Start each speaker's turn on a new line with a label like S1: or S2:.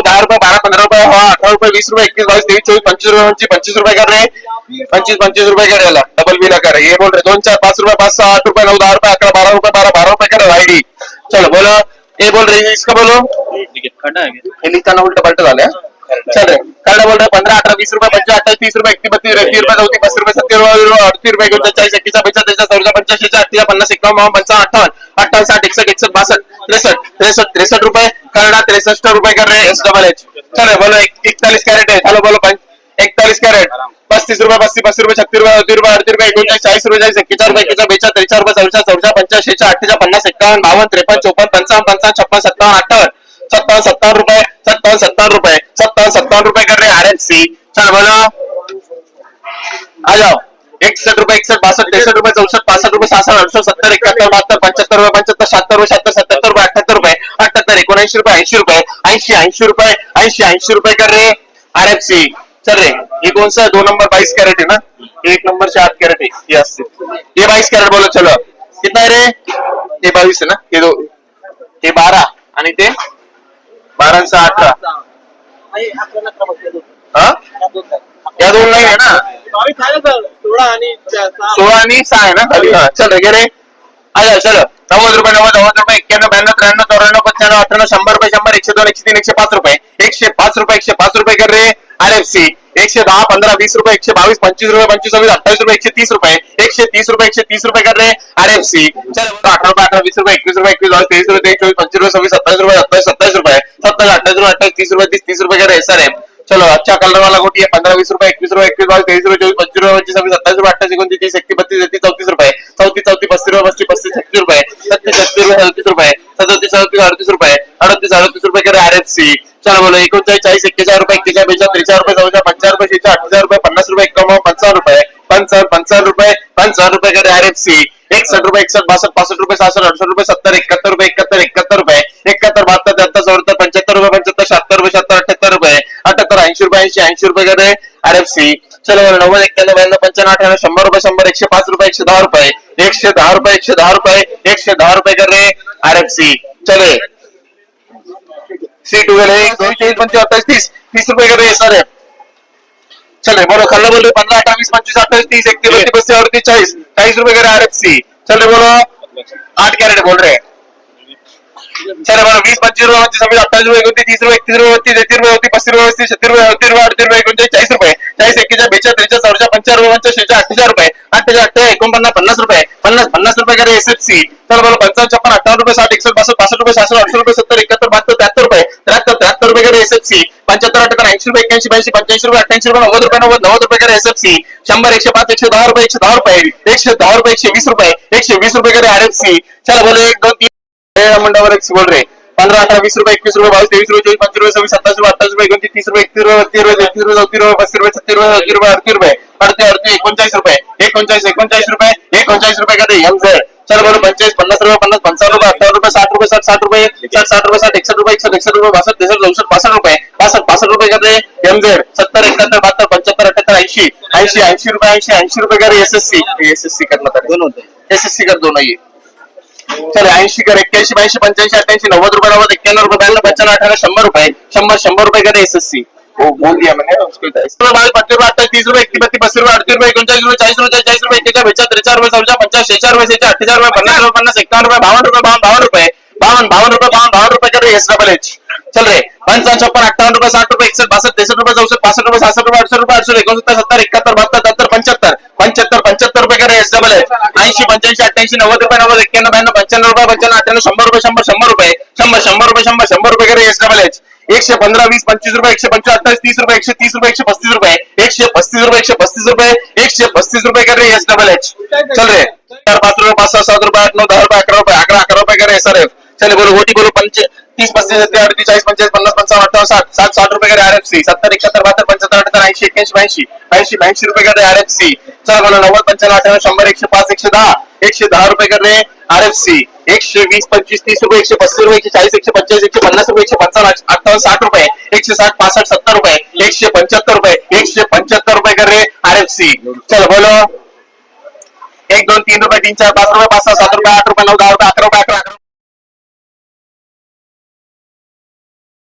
S1: नऊ दहा रुपये बारा पंधरा रुपये हो अठरा रुपये वीस रुपये एकवीस बावीस तेवीस चोवीस पंचवीस रुपये पंचवीस पंचवीस रुपये कर रहे पंचवीस पंचवीस रुपये कर याला. डबल बी कर. ये बोल रहे दोन चार पाच रुपये पाच सहा आठ रुपये नऊ दहा रुपये अकरा बारा रुपये बारा बारा रुपये कर आईडी चलो बोलो. ये बोल रहे इसका बोलो?
S2: खड़ा है क्या?
S1: उलट पलट झालं चल रे. बोल रहे पंधरा अठरा वीस रुपये म्हणजे पंचवीस अठ्ठावीस तीस रुपये एकतीस बत्तीस एकतीस रुपये चौतीस पस्तीस रुपये सत्तर रुपये अडतीस रुपये एकोणचाळीस एकतीस बेचाळीस तेचाळीस चौदा पंच्याऐंशी अठ्ठीस पन्नास एकावन्न बावन्न पंचावन्न अठ्ठावन्न अठ्ठावन्न साठ एकसष्ट एकसष्ट बासष्ट त्रेसष्ट त्रेसष्ट त्रेसष्ट रुपये. करडा त्रेसष्ट रुपये कर रहे एस डबल एच चलो बोलो इकतालीस कैरेट है चलो बोलो इकतालीस कैरेट. पस्तीस रुपये पस्तीस पस्तीस रुपये छत्तीस रुपये अडतीस रुपये अडतीस रुपये एकोणचाळीस चाळीस रुपये चाळीस एक्केचाळ रुपये एक्केचाळ बेचाळ त्रेचाळ रुपये चौचाळ चौचा पंच्याऐंशी अठ्ठेचाळ पन्नास एकावन्न बावन्न त्रेपन्न चौपन्न पंचावन्न पंचावन्न छप्पन सत्तावन्न अठ्ठावन्न सत्तावन्न सत्तावन्न रुपये सत्तावन्न सत्तावन्न रुपये सत्तावन रुपए कर रहे आर एफ सी चल बोलो। आ जाओ। इकसठ रुपए इकसठ बासठ तिरसठ रुपए चौसठ पासठ रुपये सासठ अडुसष्ट सत्तर एकाहत्तर बहत्तर पंच्याहत्तर रुपये पंच्याहत्तर सत्तर रुपये सत्तर सत्तर रुपये अठ्याहत्तर रुपये अठ्याहत्तर एकोणऐंशी रुपये ऐंशी रुपये ऐंशी ऐंशी रुपये ऐंशी ऐंशी रुपये कर रहे आर एफ सी चल रहे ये कौन सा दो नंबर बाईस कैरेट है ना? एक नंबर से आठ कैरेट है। ये अस्सी ये बाईस कैरेट बोलो चलो। कितना है रे? ये बावीस है ना? ये दो। ये बारह। आणि ते? बारा अठरा। या दोन नाही आहे ना?
S2: सोळा आणि सहा.
S1: आहे ना खाली? हा. चल रे रे. आजा चल. नव्वद रुपये नव्वद नव्वद रुपये एक्क्याण्णव ब्याण्णव त्र्याण्णव चौऱ्याण्णव पंच्याण्णव अठ्ठ्याण्णव शंभर रुपये शंभर एकशे दोन एकशे तीन एकशे पाच रुपये. एकशे पाच रुपये एकशे पाच रुपये कर रे. R F C. एकशे दहा पंधरा वीस रुपये एकशे बावीस पंचवीस रुपये पंचवीस सव्वीस अठ्ठावीस रुपये एकशे तीस रुपये. एकशे तीस रुपये एकशे तीस रुपये कर रे. R F C. चल अठरा रुपये अठरा वीस रुपये एकवीस रुपये एकवीस बावीस तेवीस रुपये तेवीस चोवीस पंचवीस रुपये सव्वीस सत्तावीस रुपये सत्तावीस सत्तावीस रुपये. सत्तावीस अठ्ठावीस रुपये अठ्ठावीस तीस रुपये तीस तीस रुपये का एस आर चलो अच्छा कलर वाला गोटी है पंद्रह बीस रुपये एकवीस रुपये एकवीस बाईस तेईस रुपये चौबीस पच्चीस रुपये पच्चीस छब्बीस सत्ताईस रुपये अट्ठाईस एकोणतीस तीस एकतीस बत्तीस तेहतीस चौतीस रुपये. चौतीस चौतीस पस्तीस रुपये पस्तीस पस्तीस छत्तीस रुपये. छत्तीस छत्तीस रुपये सदतीस रुपये. सदतीस सदतीस अडतीस रुपये. अडतीस अडतीस रुपये करे आर एफ सी चलो बोलो एकोणचाळीस चाळीस एक्केचाळीस रुपये एक्केचाळीस बेचाळीस त्रेचाळीस रुपये चौदा पंचाळीस रुपये शेचाळीस अठ्ठेचाळीस रुपये पन्नास रुपये एकावन्न पंचावन्न रुपये. पंचावन्न पंचावन्न रुपये पंचावन्न रुपये करे आर एफ सी एकसठ रुपये एकसठ बासष्ट पासष्ट रुपये सहासष्ट अडसष्ट रुपये सत्तर एकाहत्तर रुपये एकाहत्तर एकाहत्तर रुपये. ऐंशी रुपये ऐंशी ऐंशी रुपये करे आर एफ़ सी चलो बरं, नव्वद एक्क्याण्णव ब्याण्णव पंच्याण्णव अठ्याण्णव शंभर रुपये शंभर एकशे पाच रुपये एकशे दहा रुपये एकशे दहा रुपये एकशे दहा रुपये एकशे दहा रुपये कर रहे आर एफ़ सी चले सी टू एक दोन तीन पंचवीस अठ्ठावीस तीस तीस रुपये कर रहे सर। चले बोलो खल्ला बोल रहे पंद्रह अठावीस पंचवीस अट्ठाईस तीस इकतीस बत्तीस बत्तीस अड़तीस चालीस चालीस रुपए करे आर एफ़ सी चले बोलो आठ कैरेट बोल रहे हैं चले बोलो बीस पच्चीस रुपये पच्चीस छब्बीस अट्ठाईस रुपये इकतीस तीस रुपये इकतीस रुपये बत्तीस तेतीस रुपये बत्तीस पस्तीस रुपये पस्तीस छत्तीस रुपये अडतीस रुपये अडतीस रुपये एकोणचाळीस चाळीस रुपये चाळीस एक्केचाळीस बेचाळीस त्रेचाळीस चौदा पंचाळीस रुपये पंचाळीस शेचाळीस अठ्ठेचाळीस रुपये अठ्ठेचाळीस अठ्ठेचाळीस एकोणपन्नास पन्नास रुपये पन्नास पन्नास रुपये करे एस एफ सी पंचावन्न छप्पन अठ्ठावन्न रुपये साठ एकसष्ट बासष्ट पासष्ट रुपये सहाशे आठशे रुपये सत्तर एकाहत्तर बहात्तर त्र्याहत्तर रुपये त्र्याहत्तर त्र्याहत्तर रुपये करे एस पंच्याहत्तर अठ्याहत्तर ऐंशी रुपये एक्याऐंशी ब्याऐंशी पंच्याऐंशी रुपये अठ्ठ्याऐंशी रुपये नव्वद रुपये नव्वद नव्वद रुपये करे एस एफ सी शंभर एकशे पाच एकशे दहा रुपये एकशे दहा रुपये एकशे दहा रुपये एकशे वीस रुपये एकशे वीस रुपये करे आर एफ सी चला बोलो एक दोन तीन. मंडळावर एक बोल रे. पंधरा अठरा वीस रुपये एकवीस रुपये बावीस तेवीस रुपये चोवीस पंचवीस रुपये सव्वीस सत्तावीस रुपये अठ्ठावीस रुपये एकोणतीस तीस रुपये एकतीस रुपये बत्तीस रुपये तेहतीस रुपये चौतीस रुपये पस्तीस रुपये छत्तीस रुपये सत्तीस रुपये अडतीस रुपये अडतीस अडतीस एकोणचाळीस रुपये एकोणचाळीस एकोणचाळीस रुपये एकोणचाळीस रुपये का एम झेड चल बोलो पंचाळीस पन्नास रुपये पन्नास पंचावन्न रुपये अठ्ठावन्न रुपये साठ रुपये साठ साठ रुपये साठ साठ रुपये साठ एकसष्ट रुपये एकसष्ट एकसष्ट रुपये बासष्ट त्रेसष्ट चौसष्ट पासष्ट रुपये पासष्ट पासष्ट रुपये का एम झेड सत्तर एकाहत्तर बहात्तर पंच्याहत्तर अठ्याहत्तर ऐंशी ऐंशी ऐंशी रुपये ऐंशी ऐंशी रुपये का S S C S S C करणार दोन होते एस एस सी कर दोन आहे चल ऐंशी कर एक्क्याऐंशी ब्याऐंशी पंच्याऐंशी अठ्ठ्याऐंशी नव्वद रुपये नव्वद एक्क्याण्णव रुपये ब्याण्णव पंच्याण्णव अठ्ठावन्न शंभर रुपये शंभर शंभर रुपये करे एस एस सी वो बोल दिया मैंने उसको पच्चीस रुपये अट्ठाईस तीस रुपये बत्तीस रुपये अडतीस रुपये एकोणचाळीस रुपये चाळीस रुपये चाळीस रुपये एकेचाळीस बेचाळीस त्रेचाळीस रुपये पंचाळीस शेचाळीस रुपये पन्नास रुपये पन्नास एकावन्न रुपये बावन्न रुपये बावन्न बावन्न रुपये रुपये बावन्न बावन्न रुपये करे एस डबल एच चल रे. पंचावन छप्पन अठ्ठावन्न रुपये साठ रुपये एकसठ बासठ त्रेसष्ट रुपये चौसठ पासष्ट रुपये सहासष्ट रुपये अडुसष्ट रुपये अडुसष्ट एकोणसत्तर सत्तर एकाहत्तर बहात्तर त्र्याहत्तर पंच्याहत्तर. पंच्याहत्तर पंच्याहत्तर रुपये करे एस डबल एच ऐंशी पंच्याऐंशी अठ्ठ्याऐंशी नव्वद रुपये नव्वद एक्क्याण्णव ब्याण्णव पंच्याण्णव रुपये पंच्याण्णव अठ्ठ्याण्णव शंभर रुपये शंभर शंभर रुपये शंभर शंभर रुपये शंभर शंभर रुपये करे एस डबल एच एकशे पंधरा वीस पंचवीस रुपये एकशे पंचवीस अठ्ठावीस तीस रुपये एकशे तीस रुपये एकशे पस्तीस रुपये एकशे पस्तीस रुपये एकशे पस्तीस रुपये एकशे पस्तीस रुपये करे एस डबल एच चल रे. चार पाच रुपये पाच सहा सात रुपये आठ नऊ दहा रुपये अकरा रुपये अकरा अकरा रुपये करे एस आर एफ चले बोलो गोटी बोलो पंच तीस पस्तीस सत्तर अडतीस चाळीस पंचाळीस पन्नास पंचावन्न अठ्ठावन्न साठ साठ साठ रुपये करे आर एफ सी सत्तर एकाहत्तर बहात्तर पंच्याहत्तर अठ्याहत्तर ऐंशी एक्क्याऐंशी ब्याऐंशी ऐंशी ब्याऐंशी रुपये करे आर एफ सी चला बोला नव्वद पंच्याण्णव अठ्ठ्याण्णव शंभर एकशे पाच एकशे दहा एकशे दहा रुपये करे आर एफ सी एकशे वीस पंचवीस तीस रुपये एकशे पस्तीस रुपये एकशे चाळीस एकशे पंचाळीस एकशे पन्नास रुपये एकशे पंचावन्न अठ्ठावन्न साठ रुपये एकशे साठ पासष्ट सत्तर रुपये एकशे पंच्याहत्तर रुपये एकशे पंच्याहत्तर रुपये करे आर एफ सी चल बोलो. एक दोन तीन रुपये तीन चार पाच रुपये पाच सहा सात रुपये आठ रुपये नऊ दहा रुपये अकरा रुपये अकरा